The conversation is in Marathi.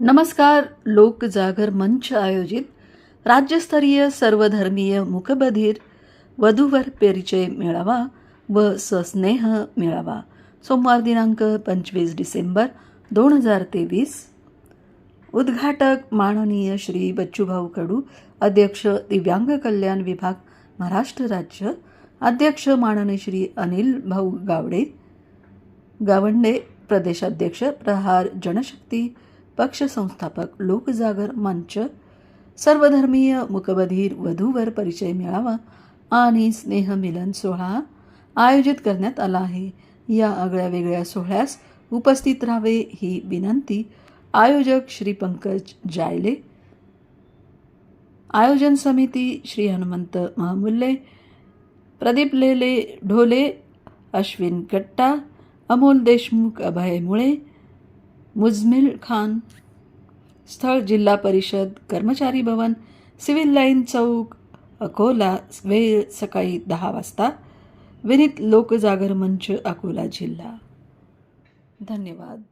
नमस्कार लोकजागर मंच आयोजित राज्यस्तरीय सर्वधर्मीय मुकबधीर वधूवर परिचय मेळावा व सस्नेह मेळावा. सोमवार दिनांक पंचवीस डिसेंबर दोन हजार तेवीस. उद्घाटक माननीय श्री बच्चूभाऊ कडू अध्यक्ष दिव्यांग कल्याण विभाग महाराष्ट्र राज्य अध्यक्ष माननीय श्री अनिल भाऊ गावडे गावंडे प्रदेशाध्यक्ष प्रहार जनशक्ती पक्ष संस्थापक लोकजागर मंच सर्वधर्मीय मुकबधीर वधूवर परिचय मिळावा आणि स्नेहमिलन सोहळा आयोजित करण्यात आला आहे. या आगळ्या वेगळ्या सोहळ्यास उपस्थित राहावे ही विनंती आयोजक श्री पंकज जायले आयोजन समिती श्री हनुमंत महामुल्ले प्रदीप लेले ढोले अश्विन कट्टा अमोल देशमुख अभय मुळे मुजमिल खान स्थळ जिल्हा परिषद कर्मचारी भवन सिव्हिल लाईन चौक अकोला वेळ सकाळी दहा वाजता. विनीत लोकजागर मंच अकोला जिल्हा. धन्यवाद.